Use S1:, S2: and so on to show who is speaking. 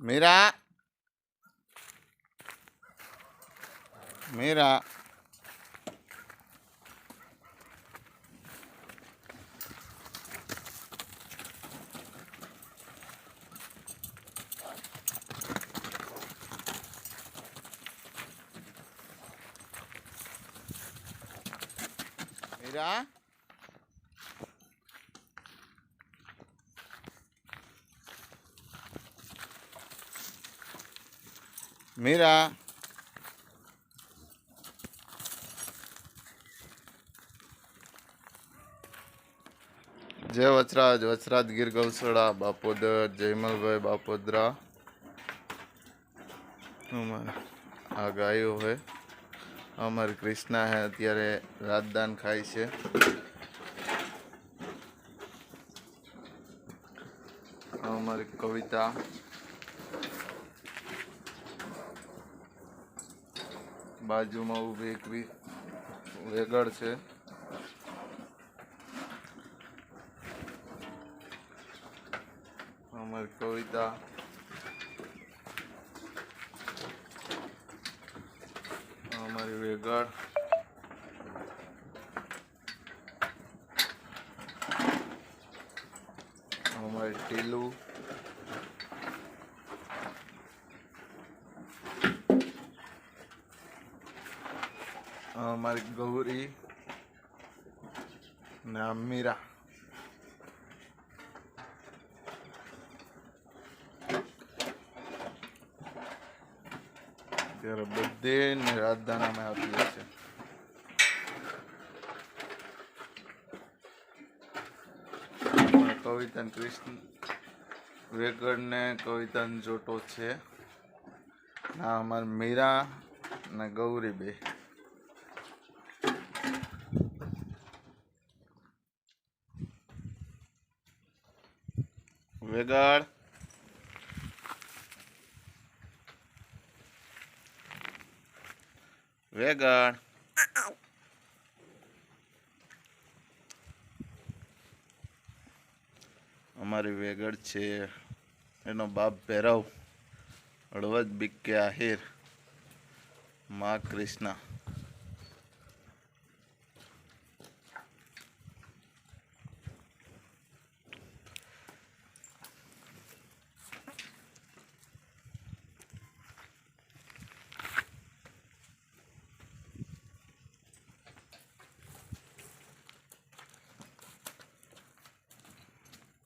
S1: મીરા મીરા મીરા મીરા જય વચરાજ વચરાજ ગીર ગૌસડા બાપોદર જયમલભાઈ બાપોદરા. આ ગાયો હોય અમારે કૃષ્ણા હે, અત્યારે રાજદાન ખાય છે. અમારી કવિતા. બાજુમાં ઊભી એક વી- વેગળ છે. અમારી કવિતા. અમારી વેગળ. અમારી ટીલું. અમારી ગૌરી ને આ મીરા. ત્યારે બધે ને રાજધાનામાં આપીએ છે કવિતા કૃષ્ણ વેગડ ને કવિતા જોટો છે. ના અમારા મીરા ને ગૌરી બે. વેગડ. વેગાડ. અમારી વેગડ છે. એનો બાપ ભૈરવ હળવદ બીકે આહિર. મા કૃષ્ણા.